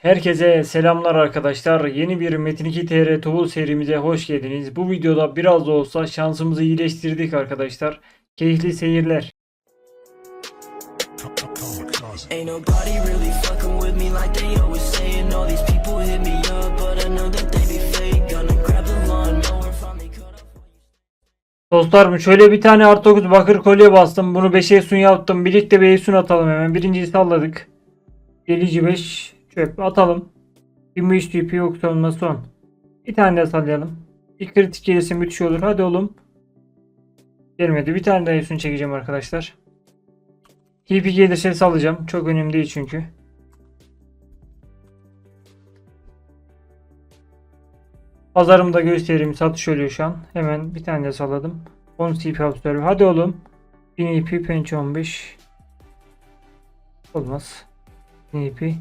Herkese selamlar arkadaşlar. Yeni bir Metin 2 TR Tool serimize hoş geldiniz. Bu videoda biraz da olsa şansımızı iyileştirdik arkadaşlar. Keyifli seyirler. Dostlarım şöyle bir tane artı 9 bakır kolye bastım. Bunu 5'e sun yaptım. Birlikte bir Esun atalım hemen. Birinciyi salladık. Delici 5 çöp atalım. 23 TP yok sonuna son. Bir tane daha sallayalım. Bir kritik gelirse müthiş olur. Hadi oğlum. Gelmedi. Bir tane daha Esun çekeceğim arkadaşlar. TP gelirse sallayacağım. Çok önemli değil çünkü. Pazarımda göstereyim. Satış oluyor şu an. Hemen bir tane de salladım. 10 CP Observer. Hadi oğlum. 1000 EP Penç 15. Olmaz. 1000 EP.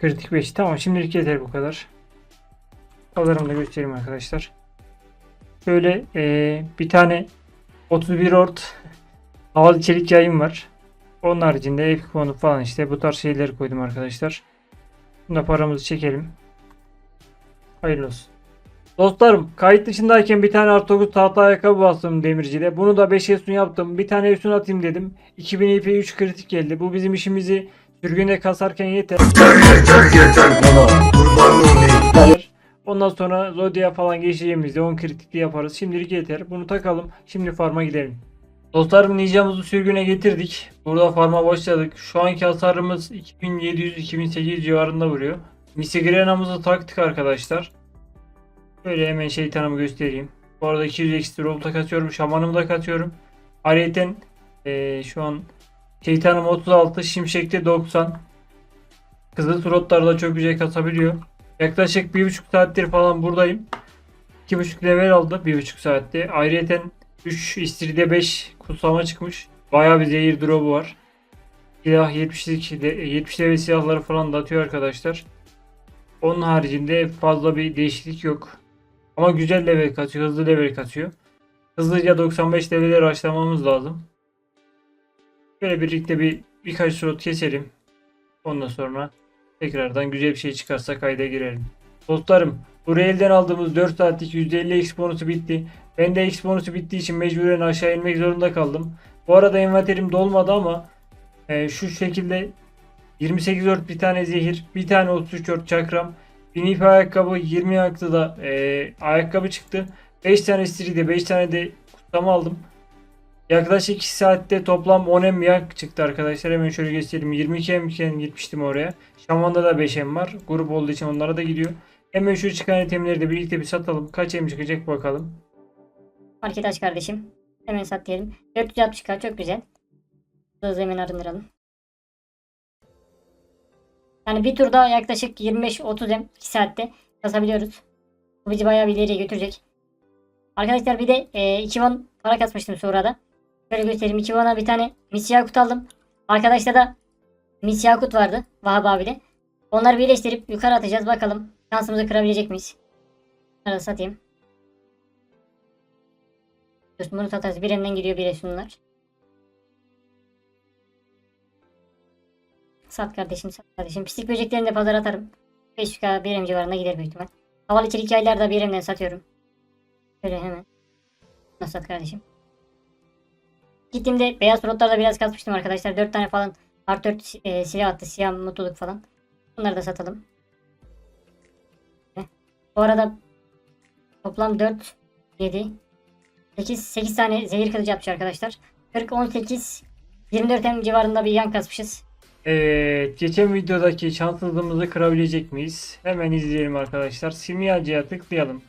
Kritik 5. Tamam şimdilik yeter bu kadar. Pazarımda göstereyim arkadaşlar. Şöyle eee, bir tane 31 ort havalı çelik yayın var. Onun haricinde Epic One falan işte bu tarz şeyleri koydum arkadaşlar. Bunda paramızı çekelim. Hayırlı olsun. Dostlarım kayıt dışındayken bir tane 9 tahta ayakkabı bastım demircide. Bunu da 5 sun yaptım. Bir tane üstüne atayım dedim. 2000 IP 3 kritik geldi. Bu bizim işimizi sürgüne kasarken yeter. Ondan sonra Zodiac falan geçeceğimizde 10 kritikli yaparız. Şimdilik yeter. Bunu takalım. Şimdi farma gidelim. Dostlarım ninjamızı sürgüne getirdik. Burada farma başladık. Şu anki hasarımız 2700-2800 civarında vuruyor. Misigrena'mızı taktık arkadaşlar. Şöyle hemen şeytanımı göstereyim. Bu arada 200 ekstra robota katıyorum. Şamanımı da katıyorum. Ayrıca eee, şu an şeytanım 36, şimşekte 90. Kızıl slotlarda çok güzel kasabiliyor. Yaklaşık 1,5 saattir falan buradayım. 2,5 level aldı 1,5 saatte. Ayrıca 3 istride 5 kutsama çıkmış. Bayağı bir zehir drop'u var. Silah 72 de- 70 level silahları falan da atıyor arkadaşlar. Onun haricinde fazla bir değişiklik yok. Ama güzel level katıyor, hızlı level katıyor. Hızlıca 95 level'e başlamamız lazım. Böyle birlikte bir birkaç slot keselim. Ondan sonra tekrardan güzel bir şey çıkarsa kayda girelim. Dostlarım bu elden aldığımız 4 saatlik %50 X bonusu bitti. Ben de X bonusu bittiği için mecburen aşağı inmek zorunda kaldım. Bu arada envanterim dolmadı ama e, şu şekilde 28 ört bir tane zehir, bir tane 33 ört çakram, 1000 ip ayakkabı, 20 yaktı da e, ayakkabı çıktı. 5 tane stride, 5 tane de kutlama aldım. Yaklaşık 2 saatte toplam 10 em yak çıktı arkadaşlar. Hemen şöyle göstereyim. 22 em iken gitmiştim oraya. Şaman'da da 5 em var. Grup olduğu için onlara da gidiyor. Hemen şu çıkan itemleri de birlikte bir satalım. Kaç em çıkacak bakalım. Market aç kardeşim. Hemen sat diyelim. 460k çok güzel. Hızlı hemen arındıralım. Yani bir turda yaklaşık 25-30 em 2 saatte kasabiliyoruz. Bu bizi bayağı bir ileriye götürecek. Arkadaşlar bir de e, 2 won para kasmıştım sonrada. Şöyle göstereyim. 2 won'a bir tane mis yakut aldım. Arkadaşta da mis yakut vardı. Vahap abiyle. Onları birleştirip yukarı atacağız. Bakalım şansımızı kırabilecek miyiz? Bunları da satayım. Bunu satarız. Bir elinden gidiyor bire şunlar. Sat kardeşim sat kardeşim. Pislik böceklerini de pazara atarım. 500k bir em civarında gider büyük ihtimal. Havalı çelik yaylar da bir emden satıyorum. Şöyle hemen. Nasıl sat kardeşim. Gittiğimde beyaz slotlarda biraz kasmıştım arkadaşlar. 4 tane falan artı 4 e, silah attı. Siyah mutluluk falan. Bunları da satalım. Bu arada toplam 4 7 8 8 tane zehir kılıcı yapmış arkadaşlar. 40 18 24 em civarında bir yan kasmışız. Evet, geçen videodaki şanssızlığımızı kırabilecek miyiz? Hemen izleyelim arkadaşlar. Simyacıya tıklayalım.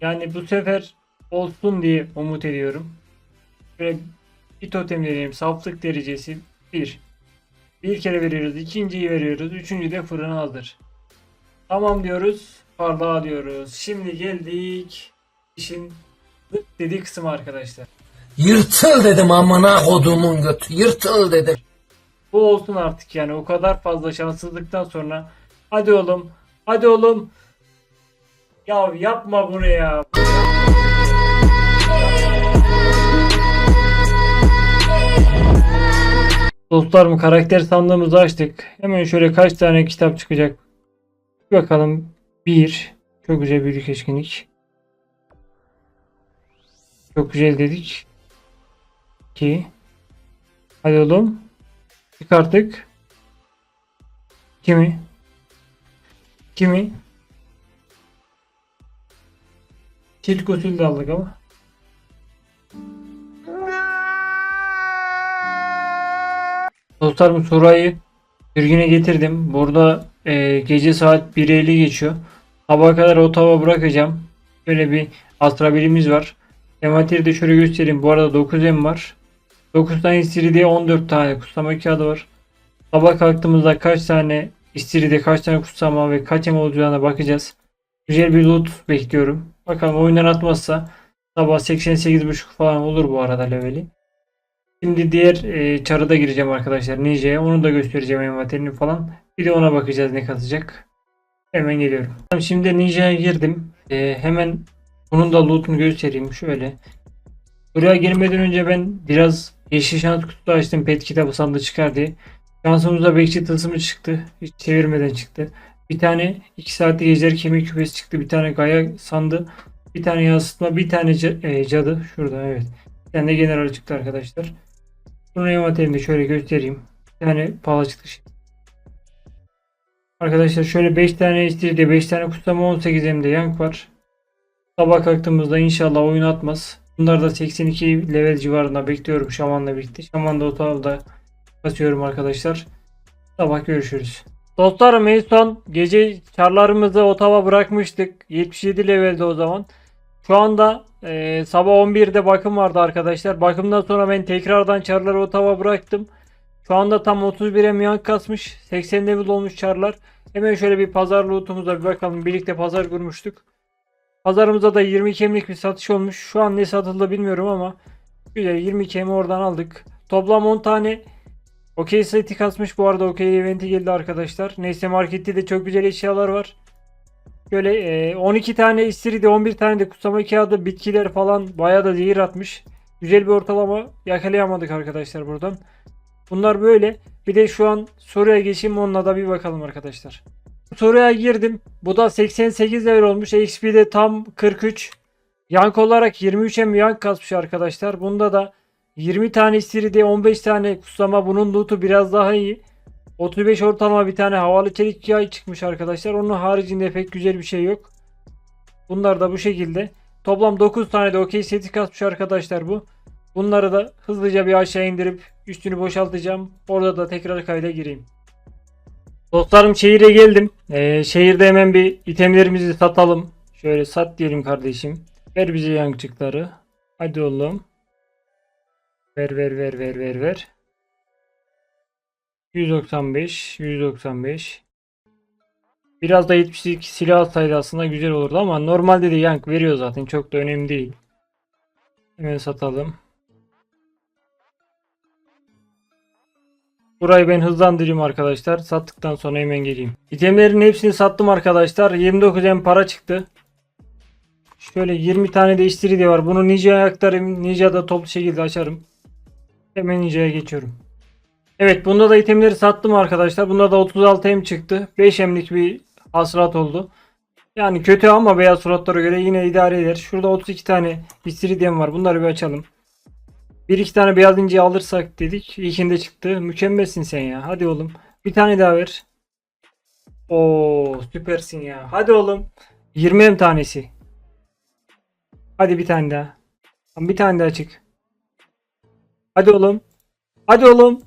Yani bu sefer olsun diye umut ediyorum. Şöyle bir totem deneyelim. Saflık derecesi 1. Bir kere veriyoruz. ikinciyi veriyoruz. Üçüncü de fırına hazır. Tamam diyoruz. Parlağa diyoruz. Şimdi geldik. işin dediği kısım arkadaşlar. Yırtıl dedim amına kodumun götü. Yırtıl dedim. Bu olsun artık yani o kadar fazla şanssızlıktan sonra hadi oğlum hadi oğlum ya yapma bunu ya. Dostlarım karakter sandığımızı açtık. Hemen şöyle kaç tane kitap çıkacak. Bir bakalım. Bir. Çok güzel bir keskinlik. Çok güzel dedik. 2. Hadi oğlum. Çıkarttık. 2 mi? 2 mi? Çift gusül de aldık ama. Dostlarım Sura'yı sürgüne getirdim. Burada e, gece saat 1.50 geçiyor. Sabaha kadar o tava bırakacağım. Böyle bir astrabilimiz var. Envanteri de şöyle göstereyim. Bu arada 9M var. 9 tane istiride 14 tane kutsama kağıdı var. Sabah kalktığımızda kaç tane istiride kaç tane kutsama ve kaç em olacağına bakacağız. Güzel bir loot bekliyorum. Bakalım oyundan atmazsa sabah 88.5 falan olur bu arada leveli. Şimdi diğer e, çarıda gireceğim arkadaşlar Ninja'ya. Onu da göstereceğim envanterini falan. Bir de ona bakacağız ne katacak. Hemen geliyorum. Tamam, Şimdi Ninja'ya girdim. E, hemen bunun da loot'unu göstereyim şöyle. Buraya girmeden önce ben biraz yeşil şans kutusu açtım. Pet kitabı sandığı çıkar diye. Şansımızda bekçi tılsımı çıktı. Hiç çevirmeden çıktı. Bir tane 2 saatlik ejder kemik küpesi çıktı. Bir tane gaya sandı. Bir tane yansıtma. Bir tane e, cadı. Şurada evet. Bir tane de general çıktı arkadaşlar. Bunun envanterini de şöyle göstereyim. Bir tane pahalı çıktı. Arkadaşlar şöyle 5 tane istirde 5 tane kutlama 18 hem de yank var. Sabah kalktığımızda inşallah oyun atmaz. Bunlar da 82 level civarında bekliyorum şamanla birlikte. Şaman da otağında basıyorum arkadaşlar. Sabah görüşürüz. Dostlarım en son gece çarlarımızı otava bırakmıştık. 77 levelde o zaman. Şu anda e, sabah 11'de bakım vardı arkadaşlar. Bakımdan sonra ben tekrardan çarları otava bıraktım. Şu anda tam 31 emyan kasmış. 80 level olmuş çarlar. Hemen şöyle bir pazar lootumuza bir bakalım. Birlikte pazar kurmuştuk. Pazarımızda da 20 kemlik bir satış olmuş. Şu an ne satıldı bilmiyorum ama güzel 20 kemi oradan aldık. Toplam 10 tane Okey seti kasmış bu arada okey eventi geldi arkadaşlar. Neyse markette de çok güzel eşyalar var. Böyle e, 12 tane istiride 11 tane de kutsama kağıdı bitkiler falan bayağı da zehir atmış. Güzel bir ortalama yakalayamadık arkadaşlar buradan. Bunlar böyle. Bir de şu an soruya geçeyim onunla da bir bakalım arkadaşlar. Soruya girdim. Bu da 88 level olmuş. XP de tam 43. Yank olarak 23 hem yank kasmış arkadaşlar. Bunda da 20 tane istiride 15 tane kutsama. Bunun loot'u biraz daha iyi. 35 ortalama bir tane havalı çelik yay çıkmış arkadaşlar. Onun haricinde pek güzel bir şey yok. Bunlar da bu şekilde. Toplam 9 tane de okey seti kasmış arkadaşlar bu. Bunları da hızlıca bir aşağı indirip üstünü boşaltacağım. Orada da tekrar kayda gireyim. Dostlarım şehire geldim. Ee, şehirde hemen bir itemlerimizi satalım. Şöyle sat diyelim kardeşim. Ver bize yankıcıkları. Hadi oğlum. Ver ver ver ver ver ver. 195, 195. Biraz da 72 silah alsaydı aslında güzel olurdu ama normalde de yank veriyor zaten çok da önemli değil. Hemen satalım. Burayı ben hızlandırayım arkadaşlar. Sattıktan sonra hemen geleyim. İtemlerin hepsini sattım arkadaşlar. 29 em para çıktı. Şöyle 20 tane de istiridye var. Bunu Ninja'ya aktarayım. Ninja'da toplu şekilde açarım. Hemen Ninja'ya geçiyorum. Evet bunda da itemleri sattım arkadaşlar. Bunda da 36 em çıktı. 5 emlik bir hasılat oldu. Yani kötü ama beyaz suratlara göre yine idare eder. Şurada 32 tane istiridyem var. Bunları bir açalım. Bir iki tane beyaz inci alırsak dedik. İlkinde çıktı. Mükemmelsin sen ya. Hadi oğlum. Bir tane daha ver. Oo süpersin ya. Hadi oğlum. 20 em tanesi. Hadi bir tane daha. Bir tane daha çık. Hadi oğlum. Hadi oğlum.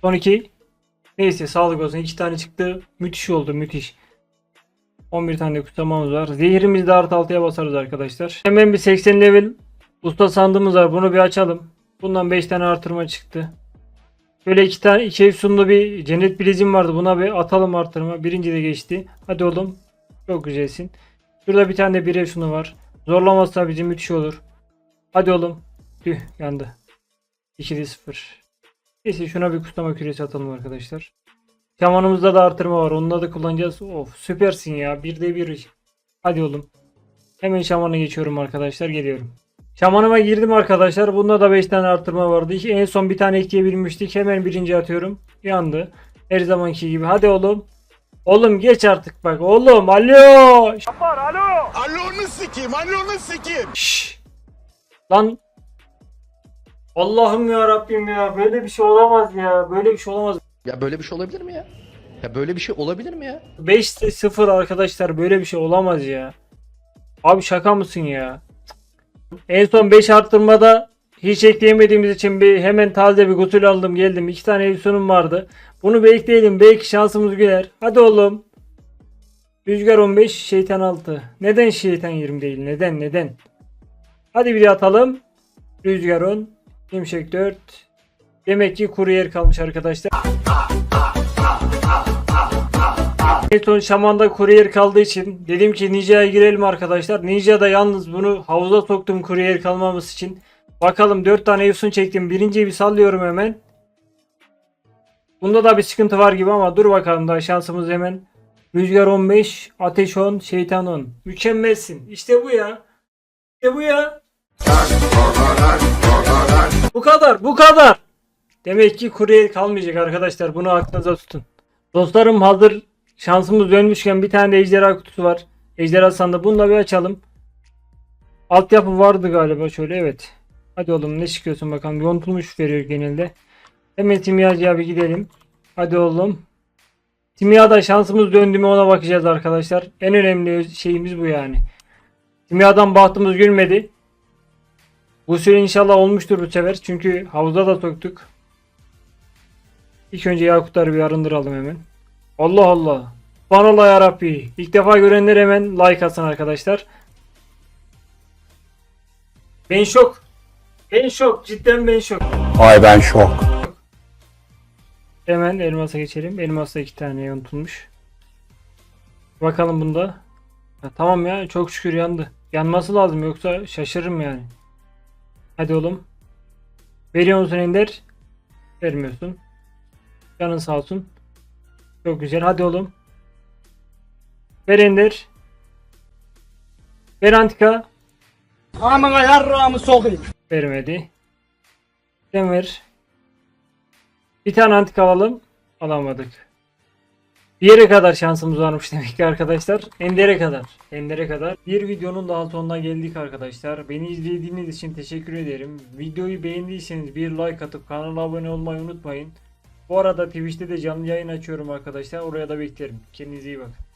Son iki. Neyse sağlık olsun. iki tane çıktı. Müthiş oldu müthiş. 11 tane de kutlamamız var. Zehirimizi de artı 6'ya basarız arkadaşlar. Hemen bir 80 level usta sandığımız var. Bunu bir açalım. Bundan 5 tane artırma çıktı. Böyle iki tane iki efsunlu bir cennet bileziğim vardı. Buna bir atalım artırma. Birinci de geçti. Hadi oğlum. Çok güzelsin. Şurada bir tane bir efsunu var. Zorlamazsa bizim müthiş olur. Hadi oğlum. Tüh yandı. 2'de 0. Neyse şuna bir kutlama küresi atalım arkadaşlar. Şamanımızda da artırma var. Onunla da kullanacağız. Of süpersin ya. Bir de bir. Hadi oğlum. Hemen şamana geçiyorum arkadaşlar. Geliyorum. Şamanıma girdim arkadaşlar. Bunda da 5 tane artırma vardı. En son bir tane ekleyebilmiştik. Hemen birinci atıyorum. Yandı. Her zamanki gibi. Hadi oğlum. Oğlum geç artık bak. Oğlum alo. Alonu sikeyim, alonu sikeyim. Şşş. Lan. Allah'ım ya Rabbim ya. Böyle bir şey olamaz ya. Böyle bir şey olamaz. Ya böyle bir şey olabilir mi ya? Ya böyle bir şey olabilir mi ya? 5-0 arkadaşlar böyle bir şey olamaz ya. Abi şaka mısın ya? En son 5 arttırmada hiç ekleyemediğimiz için bir hemen taze bir gusül aldım geldim. 2 tane Evsun'um vardı. Bunu bekleyelim belki şansımız güler. Hadi oğlum. Rüzgar 15 şeytan 6. Neden şeytan 20 değil? Neden neden? Hadi bir daha atalım. Rüzgar 10. Şimşek 4. Demek ki kuru yer kalmış arkadaşlar. En son şamanda kuryer kaldığı için dedim ki Ninja'ya girelim arkadaşlar. Ninja'da yalnız bunu havuza soktum kuryer kalmamız için. Bakalım 4 tane Yusun çektim. Birinciyi bir sallıyorum hemen. Bunda da bir sıkıntı var gibi ama dur bakalım daha şansımız hemen. Rüzgar 15, Ateş 10, Şeytan 10. Mükemmelsin. İşte bu ya. İşte bu ya. Bu kadar, bu kadar. Demek ki kurye kalmayacak arkadaşlar. Bunu aklınıza tutun. Dostlarım hazır şansımız dönmüşken bir tane de ejderha kutusu var. Ejderha sandığı. Bunu da bir açalım. Altyapı vardı galiba şöyle evet. Hadi oğlum ne çıkıyorsun bakalım. Yontulmuş veriyor genelde. Hemen simyacıya bir gidelim. Hadi oğlum. Simyada şansımız döndü mü ona bakacağız arkadaşlar. En önemli şeyimiz bu yani. Simyadan bahtımız gülmedi. Bu süre inşallah olmuştur bu sefer. Çünkü havuza da soktuk. İlk önce Yakutları bir arındıralım hemen. Allah Allah. Subhanallah ya Rabbi. İlk defa görenler hemen like atsın arkadaşlar. Ben şok. Ben şok. Cidden ben şok. Ay ben şok. Hemen elmasa geçelim. Elmasta iki tane unutulmuş. Bakalım bunda. Ha, tamam ya çok şükür yandı. Yanması lazım yoksa şaşırırım yani. Hadi oğlum. Veriyor musun Ender? Vermiyorsun. Canın sağ olsun. Çok güzel. Hadi oğlum. Ver Ender. Ver Antika. Amına yarrağımı sokayım. Vermedi. Sen ver. Bir tane antik alalım. Alamadık. Bir yere kadar şansımız varmış demek ki arkadaşlar. Ender'e kadar. Ender'e kadar. Bir videonun daha sonuna geldik arkadaşlar. Beni izlediğiniz için teşekkür ederim. Videoyu beğendiyseniz bir like atıp kanala abone olmayı unutmayın. Bu arada Twitch'te de canlı yayın açıyorum arkadaşlar. Oraya da beklerim. Kendinize iyi bakın.